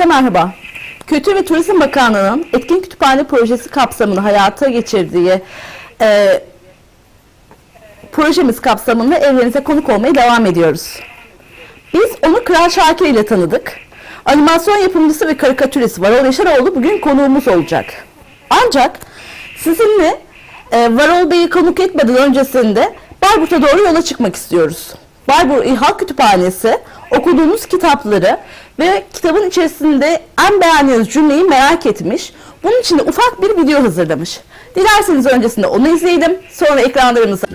Hepinize merhaba. Kültür ve Turizm Bakanlığı'nın Etkin Kütüphane Projesi kapsamında hayata geçirdiği e, projemiz kapsamında evlerinize konuk olmaya devam ediyoruz. Biz onu Kral Şakir ile tanıdık. Animasyon yapımcısı ve karikatürist Varol Yaşaroğlu bugün konuğumuz olacak. Ancak sizinle e, Varol Bey'i konuk etmeden öncesinde Bayburt'a doğru yola çıkmak istiyoruz. Bayburt Halk Kütüphanesi okuduğunuz kitapları ve kitabın içerisinde en beğendiğiniz cümleyi merak etmiş. Bunun için de ufak bir video hazırlamış. Dilerseniz öncesinde onu izleyelim. Sonra ekranlarımıza.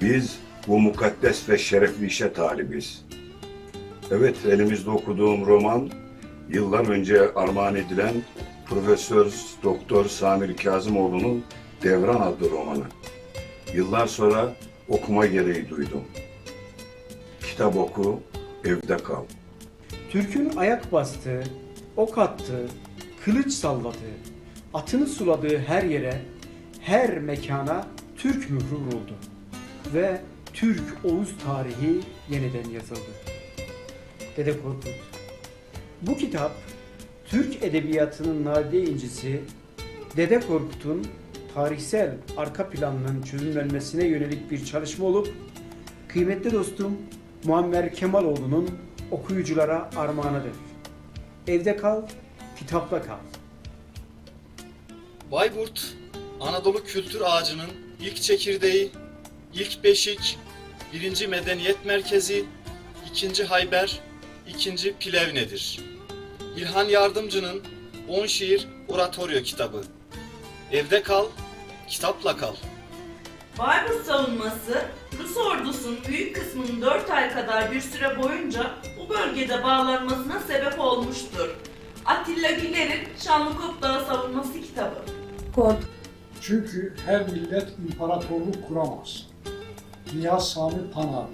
Biz bu mukaddes ve şerefli işe talibiz. Evet, elimizde okuduğum roman, yıllar önce armağan edilen Profesör Doktor Samir Kazımoğlu'nun Devran adlı romanı. Yıllar sonra okuma gereği duydum. Kitap oku, evde kal. Türk'ün ayak bastığı, ok attığı, kılıç salladığı, atını suladığı her yere, her mekana Türk mührü vuruldu. Ve Türk Oğuz tarihi yeniden yazıldı. Dede Korkut. Bu kitap Türk edebiyatının nadide incisi Dede Korkut'un tarihsel arka planının çözümlenmesine yönelik bir çalışma olup kıymetli dostum Muammer Kemaloğlu'nun okuyuculara armağanıdır. Evde kal, kitapla kal. Bayburt, Anadolu kültür ağacının ilk çekirdeği, ilk beşik, birinci medeniyet merkezi, ikinci Hayber, ikinci Plevne'dir. İlhan Yardımcı'nın 10 şiir oratoryo kitabı. Evde kal, kitapla kal. Bayburt savunması, Rus ordusunun büyük kısmının 4 ay kadar bir süre boyunca bu bölgede bağlanmasına sebep olmuştur. Atilla Güler'in Şanlıkop Dağı Savunması kitabı. Çünkü her millet imparatorluk kuramaz. Nihat Sami Pınarlı,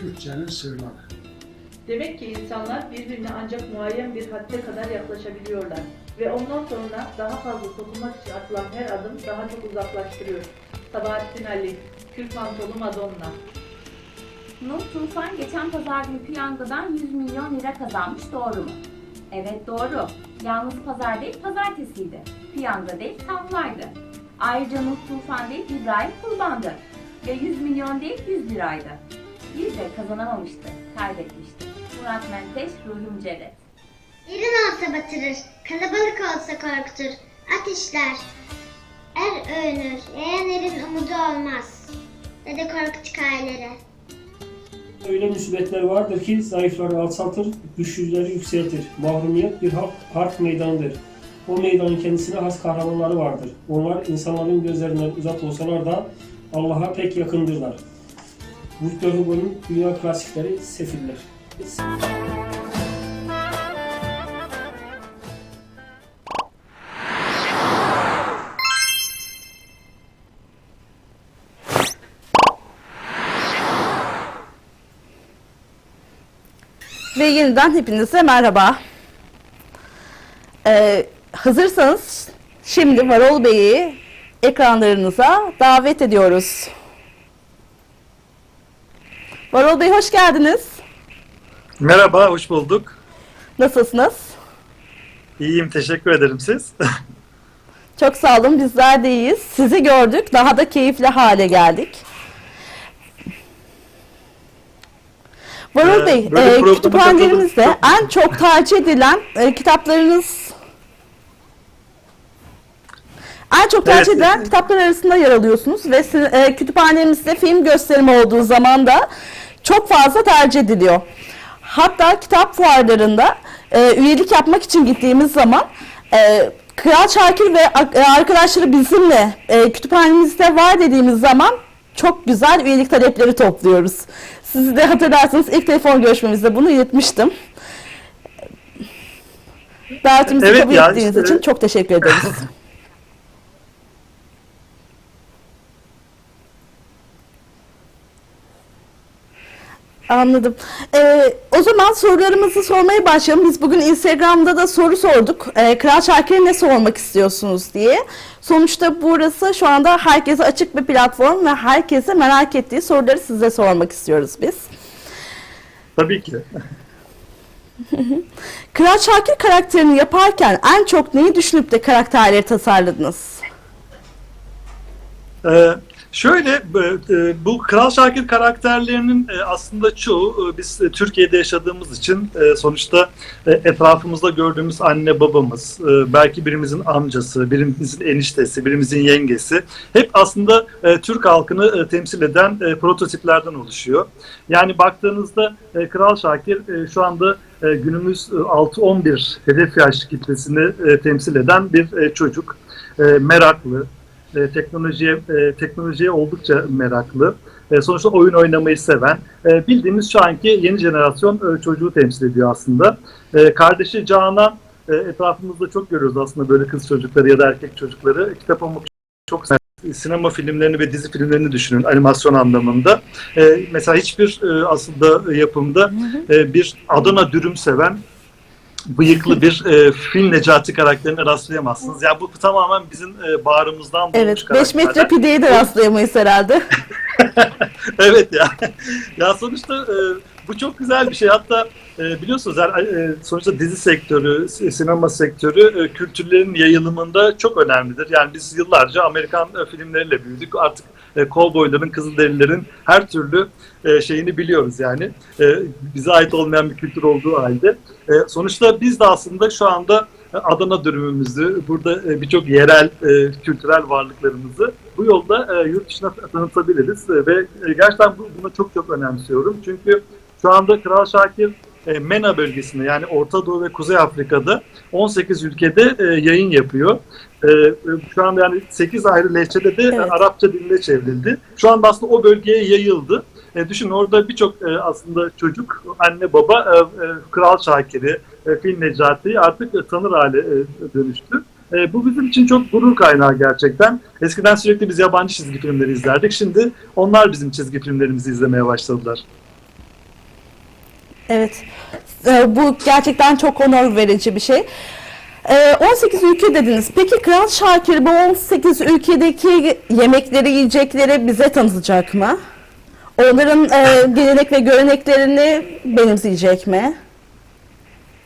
Türkçenin sırları. Demek ki insanlar birbirine ancak muayyen bir hadde kadar yaklaşabiliyorlar. Ve ondan sonra daha fazla sokulmak için atılan her adım daha çok uzaklaştırıyor. Sabahattin Ali, Kül Pantolu Madonna. Nuh Tufan geçen pazar günü piyangodan 100 milyon lira kazanmış doğru mu? Evet doğru. Yalnız pazar değil pazartesiydi. Piyango değil tavlaydı. Ayrıca Nuh Tufan değil İbrahim kurbandı. Ve 100 milyon değil 100 liraydı. Bir de kazanamamıştı, kaybetmişti. Murat Menteş, Ruhum Ceret. Derin olsa batırır, kalabalık olsa korkutur, ateşler. Er övünür, yayan erin umudu olmaz. Dede Korkut hikayeleri. Öyle musibetler vardır ki zayıfları alçaltır, güçsüzleri yükseltir. Mahrumiyet bir harp, harp meydanıdır. O meydanın kendisine has kahramanları vardır. Onlar insanların gözlerinden uzak olsalar da Allah'a pek yakındırlar. Victor Hugo'nun dünya klasikleri Sefiller. ve yeniden hepinize merhaba. Ee, hazırsanız şimdi Varol Bey'i ekranlarınıza davet ediyoruz. Varol Bey hoş geldiniz. Merhaba, hoş bulduk. Nasılsınız? İyiyim, teşekkür ederim siz. Çok sağ olun bizler de iyiyiz. Sizi gördük daha da keyifli hale geldik. Varol Ee, Bey, böyle e, kütüphanelerimizde en çok tercih edilen e, kitaplarınız en çok tercih Evet. edilen kitaplar arasında yer alıyorsunuz ve si- e, kütüphanemizde film gösterimi olduğu zaman da çok fazla tercih ediliyor. Hatta kitap fuarlarında e, üyelik yapmak için gittiğimiz zaman e, Kral Şakir ve ak- e, arkadaşları bizimle e, kütüphanemizde var dediğimiz zaman çok güzel üyelik talepleri topluyoruz. Siz de hatırlarsınız ilk telefon görüşmemizde bunu iletmiştim. Davetimizi Evet kabul ya, ettiğiniz işte- için çok teşekkür ederiz. Anladım. Ee, o zaman sorularımızı sormaya başlayalım. Biz bugün Instagram'da da soru sorduk. Ee, Kral Şakir'e ne sormak istiyorsunuz diye. Sonuçta burası şu anda herkese açık bir platform ve herkese merak ettiği soruları size sormak istiyoruz biz. Tabii ki. Kral Şakir karakterini yaparken en çok neyi düşünüp de karakterleri tasarladınız? Ee, şöyle bu- e, bu Kral Şakir karakterlerinin e, aslında çoğu e, biz e, Türkiye'de yaşadığımız için e, sonuçta e, etrafımızda gördüğümüz anne babamız, e, belki birimizin amcası, birimizin eniştesi, birimizin yengesi hep aslında e, Türk halkını e, temsil eden e, prototiplerden oluşuyor. Yani baktığınızda e, Kral Şakir e, şu anda e, günümüz e, 6-11 hedef yaş kitlesini e, temsil eden bir e, çocuk. E, meraklı, e, teknolojiye e, teknolojiye oldukça meraklı. E, sonuçta oyun oynamayı seven, e, bildiğimiz şu anki yeni jenerasyon e, çocuğu temsil ediyor aslında. E, kardeşi Canan e, etrafımızda çok görüyoruz aslında böyle kız çocukları ya da erkek çocukları. Kitap okumak çok. Sinema filmlerini ve dizi filmlerini düşünün animasyon anlamında. E, mesela hiçbir e, aslında yapımda e, bir Adana dürüm seven bıyıklı bir e, film Necati karakterine rastlayamazsınız. Yani bu tamamen bizim e, bağrımızdan Evet, 5 karakterler. metre pideye de rastlayamayız herhalde. evet ya. ya sonuçta e, bu çok güzel bir şey. Hatta e, biliyorsunuz yani, e, sonuçta dizi sektörü, si- sinema sektörü e, kültürlerin yayılımında çok önemlidir. Yani biz yıllarca Amerikan e, filmleriyle büyüdük. Artık e, kovboyların, kızılderililerin her türlü e, şeyini biliyoruz yani. E, bize ait olmayan bir kültür olduğu halde. E, sonuçta biz de aslında şu anda Adana dürümümüzü, burada birçok yerel kültürel varlıklarımızı bu yolda yurt dışına tanıtabiliriz ve gerçekten bu, bunu çok çok önemsiyorum. Çünkü şu anda Kral Şakir e, MENA bölgesinde yani Orta Doğu ve Kuzey Afrika'da 18 ülkede e, yayın yapıyor. E, şu anda yani 8 ayrı lehçede de Evet. Arapça diline çevrildi. Şu anda aslında o bölgeye yayıldı. E, düşünün orada birçok e, aslında çocuk, anne baba e, e, Kral Şakir'i, e, Fil Necati'yi artık e, tanır hale e, dönüştü. E, bu bizim için çok gurur kaynağı gerçekten. Eskiden sürekli biz yabancı çizgi filmleri izlerdik. Şimdi onlar bizim çizgi filmlerimizi izlemeye başladılar. Evet. Ee, Bu gerçekten çok onur verici bir şey. Ee, 18 ülke dediniz. Peki Kral Şakir bu 18 ülkedeki yemekleri, yiyecekleri bize tanıtacak mı? Onların e, gelenek ve göreneklerini benimseyecek mi?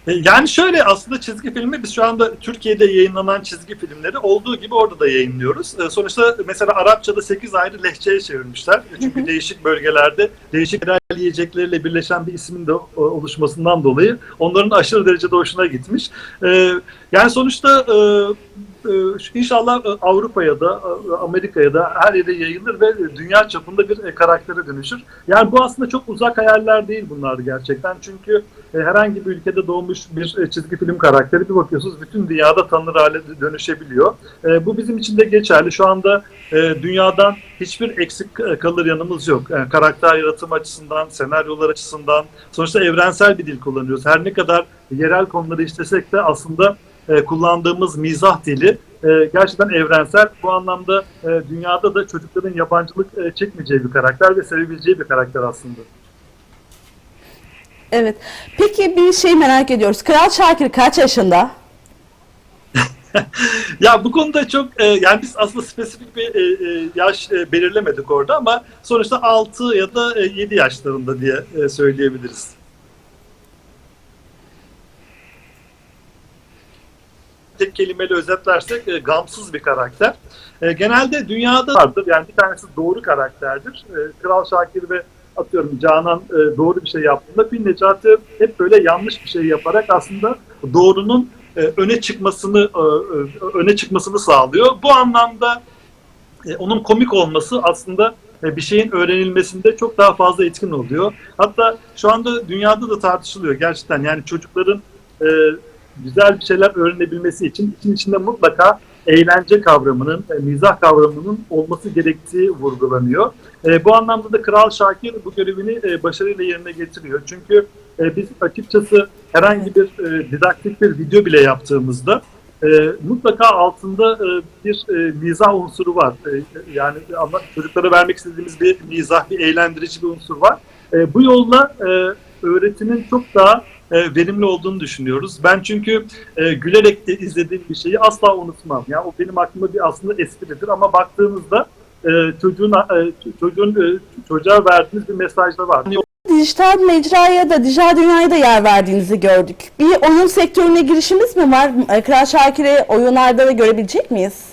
E, Yani şöyle aslında çizgi filmi biz şu anda Türkiye'de yayınlanan çizgi filmleri olduğu gibi orada da yayınlıyoruz. E, Sonuçta mesela Arapçada 8 ayrı lehçeye çevirmişler. Çünkü değişik bölgelerde değişik yerel yiyecekleriyle birleşen bir ismin de e, oluşmasından dolayı onların aşırı derecede hoşuna gitmiş. E, Yani sonuçta e, e, inşallah e, Avrupa'ya da e, Amerika'ya da her yere yayılır ve dünya çapında bir e, karaktere dönüşür. Yani bu aslında çok uzak hayaller değil bunlar gerçekten. Çünkü herhangi bir ülkede doğmuş bir çizgi film karakteri bir bakıyorsunuz bütün dünyada tanınır hale dönüşebiliyor. Bu bizim için de geçerli. Şu anda dünyadan hiçbir eksik kalır yanımız yok. Yani karakter yaratım açısından, senaryolar açısından sonuçta evrensel bir dil kullanıyoruz. Her ne kadar yerel konuları işlesek de aslında e, kullandığımız mizah dili e, gerçekten evrensel. Bu anlamda e, dünyada da çocukların yabancılık e, çekmeyeceği bir karakter ve sevebileceği bir karakter aslında. Evet. Peki bir şey merak ediyoruz. Kral Şakir kaç yaşında? Ya bu konuda çok e, yani biz aslında spesifik bir e, e, yaş e, belirlemedik orada ama sonuçta 6 ya da e, 7 yaşlarında diye e, söyleyebiliriz. Tek kelimeyle özetlersek e, gamsız bir karakter. E, genelde dünyada vardır. Yani bir tanesi doğru karakterdir. E, Kral Şakir ve atıyorum Canan e, doğru bir şey yaptığında Fil Necati hep böyle yanlış bir şey yaparak aslında doğrunun e, öne çıkmasını e, e, öne çıkmasını sağlıyor. Bu anlamda e, onun komik olması aslında e, bir şeyin öğrenilmesinde çok daha fazla etkin oluyor. Hatta şu anda dünyada da tartışılıyor gerçekten. Yani çocukların e, güzel bir şeyler öğrenebilmesi için için içinde mutlaka eğlence kavramının, e, mizah kavramının olması gerektiği vurgulanıyor. E, bu anlamda da Kral Şakir bu görevini e, başarıyla yerine getiriyor. Çünkü e, biz açıkçası herhangi bir e, didaktik bir video bile yaptığımızda e, mutlaka altında e, bir e, mizah unsuru var. E, yani ama çocuklara vermek istediğimiz bir mizah, bir eğlendirici bir unsur var. E, bu yolla e, öğretimin çok daha e, verimli olduğunu düşünüyoruz. Ben çünkü e, gülerek de izlediğim bir şeyi asla unutmam. Yani o benim aklımda bir aslında espridir ama baktığımızda e, çocuğun e, çocuğun çocuğa verdiğiniz bir mesajda var. Yani dijital mecraya da dijital dünyaya da yer verdiğinizi gördük. Bir oyun sektörüne girişimiz mi var? Kral Şakir'i oyunlarda da görebilecek miyiz?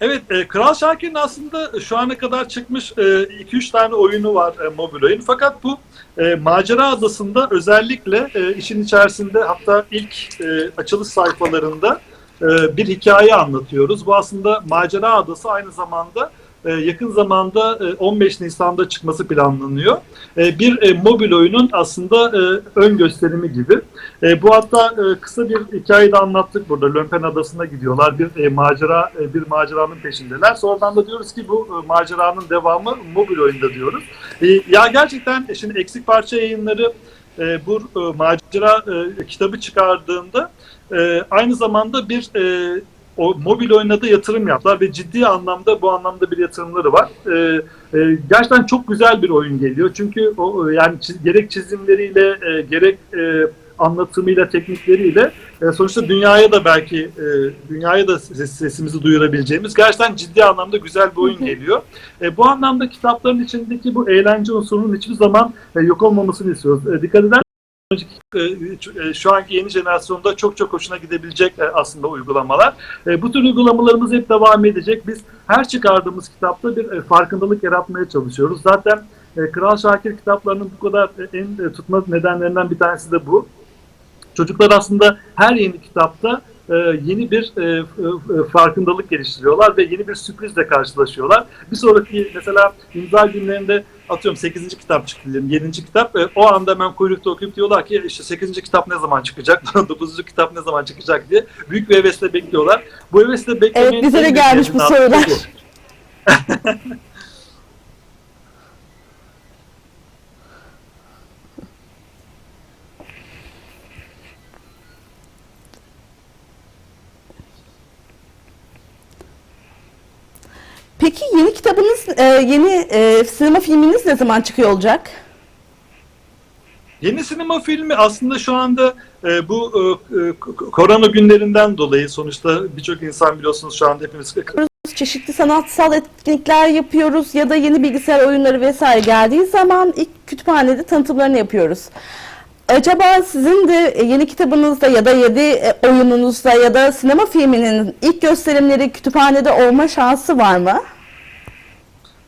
Evet, e, Kral Şakir'in aslında şu ana kadar çıkmış 2-3 tane oyunu var e, mobil oyun. Fakat bu e, Macera Adası'nda özellikle e, işin içerisinde hatta ilk e, açılış sayfalarında e, bir hikaye anlatıyoruz. Bu aslında Macera Adası aynı zamanda e, yakın zamanda e, 15 Nisan'da çıkması planlanıyor. E, bir e, mobil oyunun aslında e, ön gösterimi gibi. E, bu hatta e, kısa bir hikaye de anlattık burada. Lönpen Adası'na gidiyorlar. Bir e, macera e, bir maceranın peşindeler. Sonradan da diyoruz ki bu e, maceranın devamı mobil oyunda diyoruz. E, ya gerçekten e, şimdi eksik parça yayınları e, bu e, macera e, kitabı çıkardığında e, aynı zamanda bir e, o mobil oyuna da yatırım yaptılar ve ciddi anlamda bu anlamda bir yatırımları var. E, e, gerçekten çok güzel bir oyun geliyor. Çünkü o yani çiz- gerek çizimleriyle e, gerek e, anlatımıyla, teknikleriyle e, sonuçta dünyaya da belki e, dünyaya da ses- sesimizi duyurabileceğimiz gerçekten ciddi anlamda güzel bir oyun geliyor. E, bu anlamda kitapların içindeki bu eğlence unsurunun hiçbir zaman e, yok olmamasını istiyoruz. E, dikkat eder önceki, e, e, şu anki yeni jenerasyonda çok çok hoşuna gidebilecek e, aslında uygulamalar. E, Bu tür uygulamalarımız hep devam edecek. Biz her çıkardığımız kitapta bir e, farkındalık yaratmaya çalışıyoruz. Zaten e, Kral Şakir kitaplarının bu kadar e, en e, tutma nedenlerinden bir tanesi de bu. Çocuklar aslında her yeni kitapta e, yeni bir e, e, farkındalık geliştiriyorlar ve yeni bir sürprizle karşılaşıyorlar. Bir sonraki mesela imza günlerinde atıyorum 8. kitap çıktı diyelim, 7. kitap e, o anda hemen kuyrukta okuyup diyorlar ki işte 8. kitap ne zaman çıkacak, 9. kitap ne zaman çıkacak diye büyük bir hevesle bekliyorlar. Bu hevesle beklemenin Evet, bize de gelmiş bu sorular. Peki yeni kitabınız, e, yeni e, sinema filminiz ne zaman çıkıyor olacak? Yeni sinema filmi aslında şu anda e, bu e, e, korona günlerinden dolayı sonuçta birçok insan biliyorsunuz şu anda hepimiz Çeşitli sanatsal etkinlikler yapıyoruz ya da yeni bilgisayar oyunları vesaire geldiği zaman ilk kütüphanede tanıtımlarını yapıyoruz. Acaba sizin de e, yeni kitabınızda ya da yeni e, oyununuzda ya da sinema filminin ilk gösterimleri kütüphanede olma şansı var mı?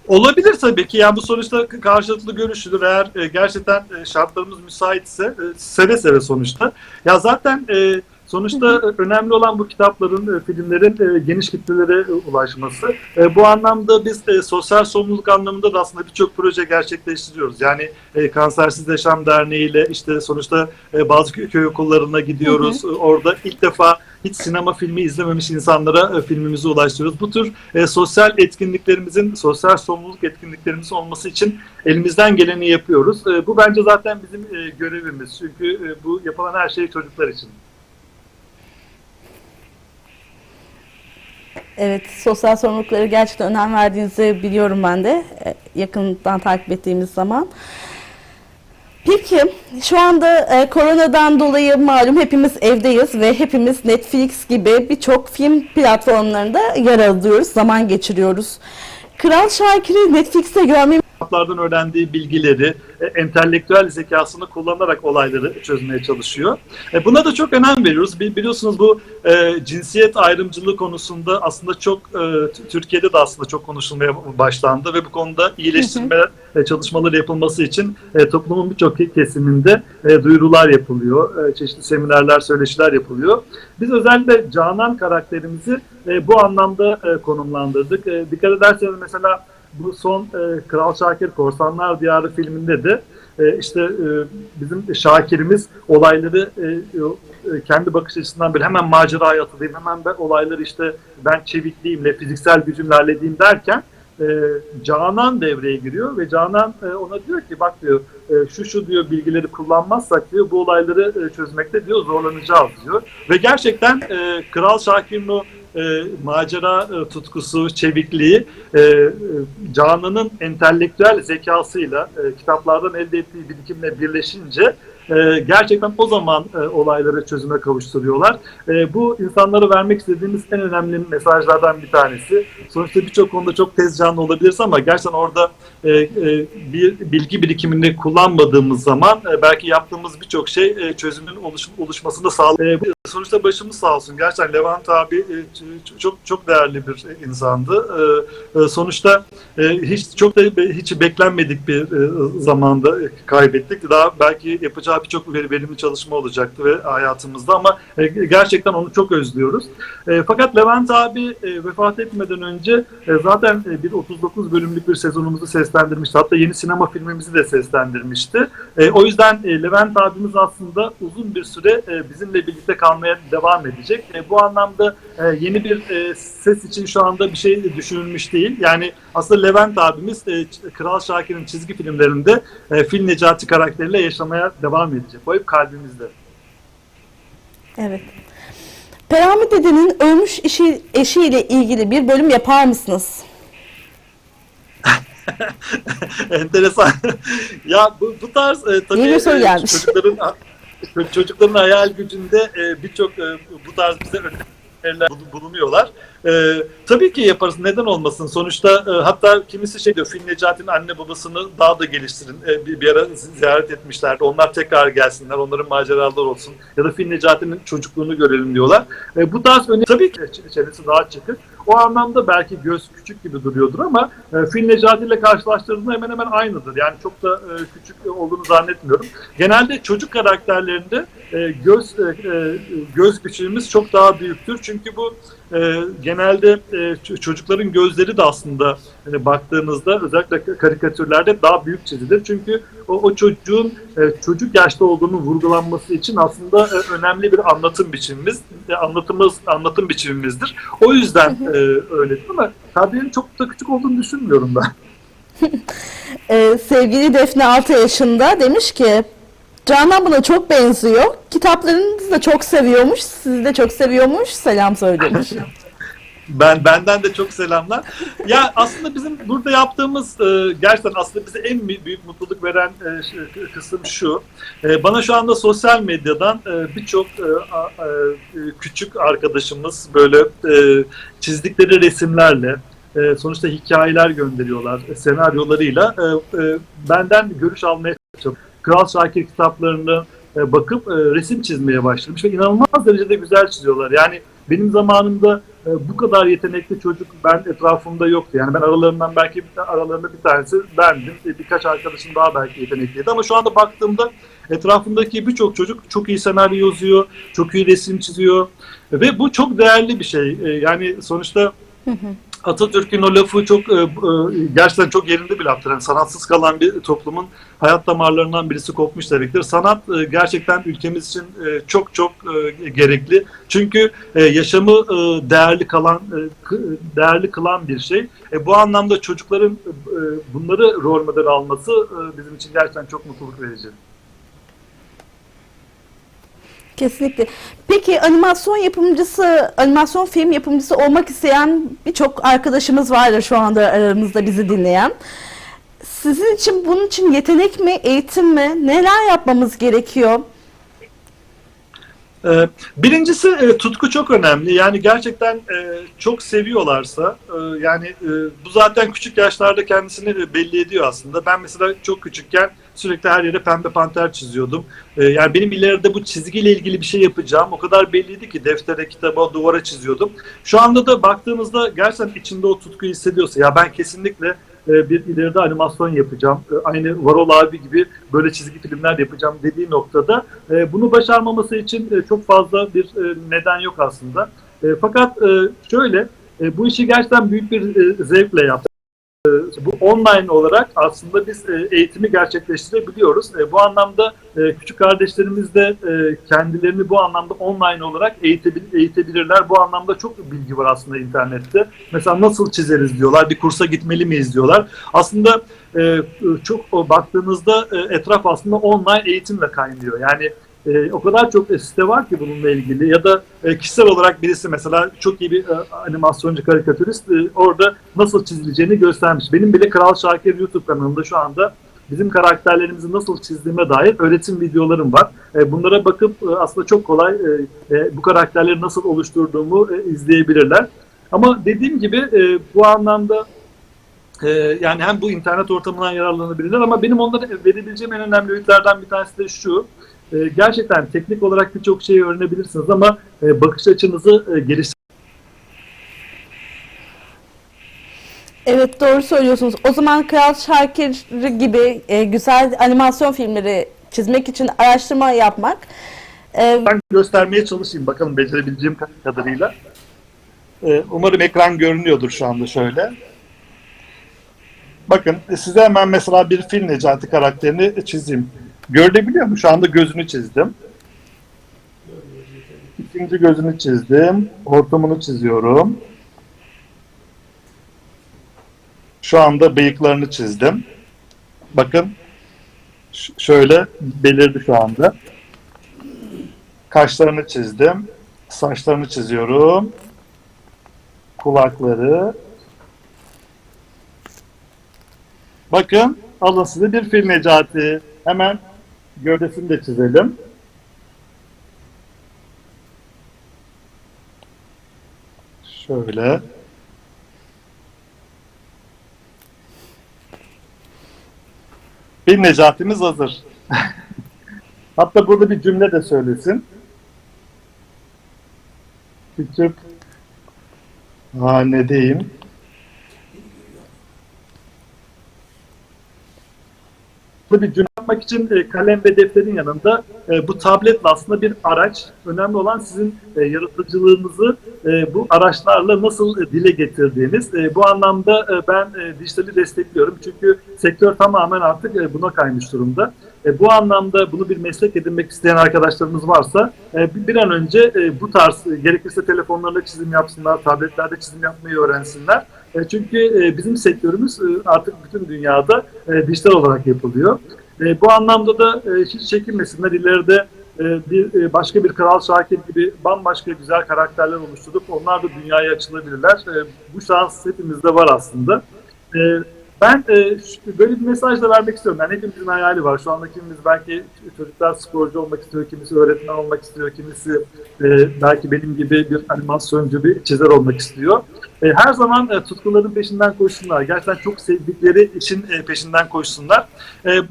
Olabilir tabii ki. Yani bu sonuçta karşılıklı görüşülür. Eğer e, gerçekten şartlarımız müsaitse e, seve seve sonuçta. Ya zaten e, sonuçta önemli olan bu kitapların, e, filmlerin e, geniş kitlelere e, ulaşması. Bu anlamda biz sosyal sorumluluk anlamında da aslında birçok proje gerçekleştiriyoruz. Yani Kansersiz Yaşam Derneği ile işte sonuçta bazı kö- köy okullarına gidiyoruz. E, Orada ilk defa hiç sinema filmi izlememiş insanlara filmimizi ulaştırıyoruz. Bu tür e, sosyal etkinliklerimizin, sosyal sorumluluk etkinliklerimizin olması için elimizden geleni yapıyoruz. E, bu bence zaten bizim e, görevimiz. Çünkü e, bu yapılan her şey çocuklar için. Evet, sosyal sorumluluklara gerçekten önem verdiğinizi biliyorum ben de e, yakından takip ettiğimiz zaman. Peki, şu anda e, koronadan dolayı malum hepimiz evdeyiz ve hepimiz Netflix gibi birçok film platformlarında yer alıyoruz, zaman geçiriyoruz. Kral Şakir'i Netflix'te görmemiz kitaplardan öğrendiği bilgileri, e, entelektüel zekasını kullanarak olayları çözmeye çalışıyor. E, buna da çok önem veriyoruz. Bi- Biliyorsunuz bu e, cinsiyet ayrımcılığı konusunda aslında çok e, Türkiye'de de aslında çok konuşulmaya başlandı ve bu konuda iyileştirme e, çalışmaları yapılması için e, toplumun birçok ke- kesiminde e, duyurular yapılıyor, e, çeşitli seminerler, söyleşiler yapılıyor. Biz özellikle Canan karakterimizi e, bu anlamda e, konumlandırdık. E, dikkat ederseniz mesela bu son e, Kral Şakir Korsanlar Diyarı filminde de e, işte e, bizim Şakir'imiz olayları e, e, kendi bakış açısından böyle hemen maceraya atılayım, hemen ben olayları işte ben çevikliğimle, fiziksel gücümle halledeyim derken e, Canan devreye giriyor ve Canan e, ona diyor ki bak diyor e, şu şu diyor bilgileri kullanmazsak diyor bu olayları e, çözmekte diyor zorlanacağız diyor. Ve gerçekten e, Kral Şakir'in o e, macera e, tutkusu, çevikliği e, e, Canan'ın entelektüel zekasıyla e, kitaplardan elde ettiği birikimle birleşince e, gerçekten o zaman e, olayları çözüme kavuşturuyorlar. E, bu insanlara vermek istediğimiz en önemli mesajlardan bir tanesi. Sonuçta birçok konuda çok tez canlı olabiliriz ama gerçekten orada e, e, bir bilgi birikimini kullanmadığımız zaman e, belki yaptığımız birçok şey e, çözümün oluş, oluşmasını sağlıyor. E, sonuçta başımız sağ olsun. Gerçekten Levent abi e, çok çok değerli bir insandı. E, e, sonuçta e, hiç çok da hiç beklenmedik bir e, zamanda kaybettik. Daha belki yapacağı birçok ver- verimli çalışma olacaktı ve hayatımızda ama e, gerçekten onu çok özlüyoruz. E, fakat Levent abi e, vefat etmeden önce zaten bir 39 bölümlük bir sezonumuzu seslendirmişti. Hatta yeni sinema filmimizi de seslendirmişti. O yüzden Levent abimiz aslında uzun bir süre bizimle birlikte kalmaya devam edecek. Bu anlamda yeni bir ses için şu anda bir şey düşünülmüş değil. Yani aslında Levent abimiz e, Kral Şakir'in çizgi filmlerinde e, Fil Necati karakteriyle yaşamaya devam edecek. O hep kalbimizde. Evet. Peyami dedenin ölmüş işi, eşiyle ilgili bir bölüm yapar mısınız? Enteresan. ya bu, bu tarz e, tabii e, çocukların çocukların hayal gücünde e, birçok e, bu tarz bize öneriler bul- bulunuyorlar. E, tabii ki yaparız. Neden olmasın? Sonuçta e, hatta kimisi şey diyor. Fil Necati'nin anne babasını daha da geliştirin. E, bir, bir ara ziyaret etmişlerdi. Onlar tekrar gelsinler. Onların maceraları olsun. Ya da Fil Necati'nin çocukluğunu görelim diyorlar. E, bu tarz önemli. Tabii ki çenesi daha çıkık. O anlamda belki göz küçük gibi duruyordur ama e, Fil Necati ile karşılaştırdığında hemen hemen aynıdır. Yani çok da e, küçük olduğunu zannetmiyorum. Genelde çocuk karakterlerinde e, göz e, e, göz küçüğümüz çok daha büyüktür. Çünkü bu e, genelde e, çocukların gözleri de aslında hani baktığınızda özellikle karikatürlerde daha büyük çizilir. Çünkü o, o çocuğun e, çocuk yaşta olduğunu vurgulanması için aslında e, önemli bir anlatım biçimimiz, e, anlatımız, anlatım biçimimizdir. O yüzden e, öyledir ama Kadriye'nin çok da küçük olduğunu düşünmüyorum ben. Ee, sevgili Defne 6 yaşında demiş ki Canan buna çok benziyor. Kitaplarınızı da çok seviyormuş. Sizi de çok seviyormuş. Selam söylemiş. Ben benden de çok selamlar. Ya aslında bizim burada yaptığımız e, gerçekten aslında bize en büyük mutluluk veren e, kısım şu. E, bana şu anda sosyal medyadan e, birçok e, e, küçük arkadaşımız böyle e, çizdikleri resimlerle e, sonuçta hikayeler gönderiyorlar senaryolarıyla e, e, benden görüş almaya çalışıyorum. Kral Şakir kitaplarını e, bakıp e, resim çizmeye başlamış ve inanılmaz derecede güzel çiziyorlar. Yani benim zamanımda e, bu kadar yetenekli çocuk ben etrafımda yoktu. Yani ben aralarından belki aralarında bir tanesi bendim. E, Birkaç arkadaşım daha belki yetenekliydi ama şu anda baktığımda etrafımdaki birçok çocuk çok iyi senaryo yazıyor, çok iyi resim çiziyor ve bu çok değerli bir şey. E, Yani sonuçta Atatürk'ün o lafı çok e, e, gerçekten çok yerinde bir laftır. Yani sanatsız kalan bir toplumun hayat damarlarından birisi kopmuş demektir. Sanat e, gerçekten ülkemiz için e, çok çok e, gerekli. Çünkü e, yaşamı e, değerli kalan e, değerli kılan bir şey. E, bu anlamda çocukların e, bunları rol model alması e, bizim için gerçekten çok mutluluk verici. Kesinlikle. Peki animasyon yapımcısı, animasyon film yapımcısı olmak isteyen birçok arkadaşımız vardır şu anda aramızda bizi dinleyen. Sizin için bunun için yetenek mi, eğitim mi, neler yapmamız gerekiyor? Ee, Birincisi e, tutku çok önemli. Yani gerçekten e, çok seviyorlarsa e, yani bu zaten küçük yaşlarda kendisini belli ediyor aslında. Ben mesela çok küçükken sürekli her yere pembe panter çiziyordum. E, Yani benim ileride bu çizgiyle ilgili bir şey yapacağım o kadar belliydi ki deftere, kitaba, duvara çiziyordum. Şu anda da baktığınızda gerçekten içinde o tutkuyu hissediyorsa ya ben kesinlikle e, bir ileride animasyon yapacağım. E, Aynı Varol abi gibi böyle çizgi filmler yapacağım dediği noktada e, bunu başarmaması için çok fazla bir neden yok aslında. Fakat şöyle bu işi gerçekten büyük bir zevkle yaptık. Bu online olarak aslında biz e, eğitimi gerçekleştirebiliyoruz. E, Bu anlamda e, küçük kardeşlerimiz de kendilerini bu anlamda online olarak eğitebil- eğitebilirler. Bu anlamda çok bilgi var aslında internette. Mesela nasıl çizeriz diyorlar, bir kursa gitmeli miyiz diyorlar. Aslında çok baktığınızda etraf aslında online eğitimle kaynıyor. Yani e, o kadar çok e, site var ki bununla ilgili ya da e, kişisel olarak birisi mesela çok iyi bir e, animasyoncu karikatürist e, orada nasıl çizileceğini göstermiş. Benim bile Kral Şakir YouTube kanalında şu anda bizim karakterlerimizi nasıl çizdiğime dair öğretim videolarım var. E, bunlara bakıp e, aslında çok kolay e, e, bu karakterleri nasıl oluşturduğumu e, izleyebilirler. Ama dediğim gibi e, bu anlamda e, yani hem bu internet ortamından yararlanabilirler ama benim onlara verebileceğim en önemli öğütlerden bir tanesi de şu. Gerçekten teknik olarak birçok şeyi öğrenebilirsiniz ama e, bakış açınızı e, geliştirmek Evet doğru söylüyorsunuz. O zaman Kral Şakir gibi e, güzel animasyon filmleri çizmek için araştırma yapmak e, Ben göstermeye çalışayım bakalım becerebileceğim kadarıyla. Ee, umarım ekran görünüyordur şu anda şöyle. Bakın size hemen mesela bir fil Necati karakterini çizeyim. Görülebiliyor mu? Şu anda gözünü çizdim. İkinci gözünü çizdim. Hortumunu çiziyorum. Şu anda bıyıklarını çizdim. Bakın şöyle belirdi şu anda. Kaşlarını çizdim. Saçlarını çiziyorum. Kulakları. Bakın alın size bir fil Necati. Hemen gövdesini de çizelim. Şöyle. Fil Necati'miz hazır. Hatta burada bir cümle de söylesin. Küçük hanedeyim. Burada bir cümle yapmak için e, kalem ve defterin yanında e, bu tabletle aslında bir araç. Önemli olan sizin e, yaratıcılığınızı bu araçlarla nasıl dile getirdiğiniz. Bu anlamda ben dijitali destekliyorum. Çünkü sektör tamamen artık buna kaymış durumda. Bu anlamda bunu bir meslek edinmek isteyen arkadaşlarımız varsa bir, an önce bu tarz gerekirse telefonlarla çizim yapsınlar, tabletlerde çizim yapmayı öğrensinler. Çünkü bizim sektörümüz artık bütün dünyada dijital olarak yapılıyor. E, bu anlamda da e, hiç çekinmesinler. İleride e, bir e, başka bir Kral Şakir gibi bambaşka güzel karakterler oluşturup onlar da dünyaya açılabilirler. E, bu şans hepimizde var aslında. E, ben e, böyle bir mesaj da vermek istiyorum. Yani hepimizin hayali var. Şu anda kimimiz belki çocuklar sporcu olmak istiyor, kimisi öğretmen olmak istiyor, kimisi e, belki benim gibi bir animasyoncu, bir çizer olmak istiyor. E, her zaman e, tutkuların peşinden koşsunlar. Gerçekten çok sevdikleri işin e, peşinden koşsunlar. E, e,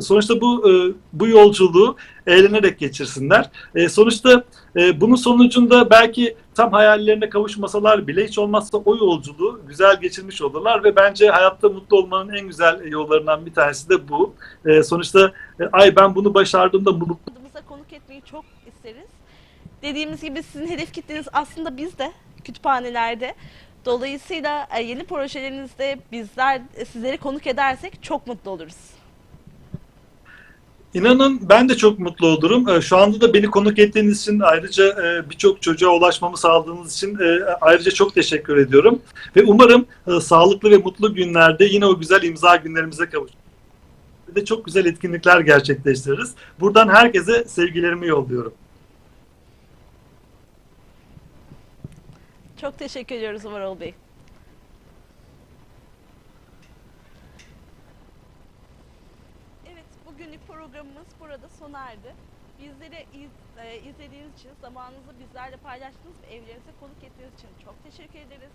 sonuçta bu e, bu yolculuğu eğlenerek geçirsinler. E, sonuçta e, bunun sonucunda belki tam hayallerine kavuşmasalar bile hiç olmazsa o yolculuğu güzel geçirmiş olurlar ve bence hayatta mutlu olmanın en güzel yollarından bir tanesi de bu. E, sonuçta e, ay ben bunu başardığımda mutlu Adımıza konuk etmeyi çok isteriz. Dediğimiz gibi sizin hedef kitleniz aslında biz de kütüphanelerde. Dolayısıyla e, yeni projelerinizde bizler e, sizleri konuk edersek çok mutlu oluruz. İnanın ben de çok mutlu olurum. Ee, Şu anda da beni konuk ettiğiniz için ayrıca e, birçok çocuğa ulaşmamı sağladığınız için e, ayrıca çok teşekkür ediyorum. Ve umarım e, sağlıklı ve mutlu günlerde yine o güzel imza günlerimize kavuşuruz. Ve de çok güzel etkinlikler gerçekleştiririz. Buradan herkese sevgilerimi yolluyorum. Çok teşekkür ediyoruz Umarol Bey. Evet, bugünlük programımız burada sona erdi. Bizleri iz- e, izlediğiniz için, zamanınızı bizlerle paylaştığınız ve evlerinize konuk ettiğiniz için çok teşekkür ederiz.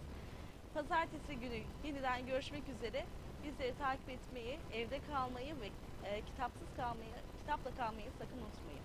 Pazartesi günü yeniden görüşmek üzere. Bizleri takip etmeyi, evde kalmayı ve e, kitapsız kalmayı, kitapla kalmayı sakın unutmayın.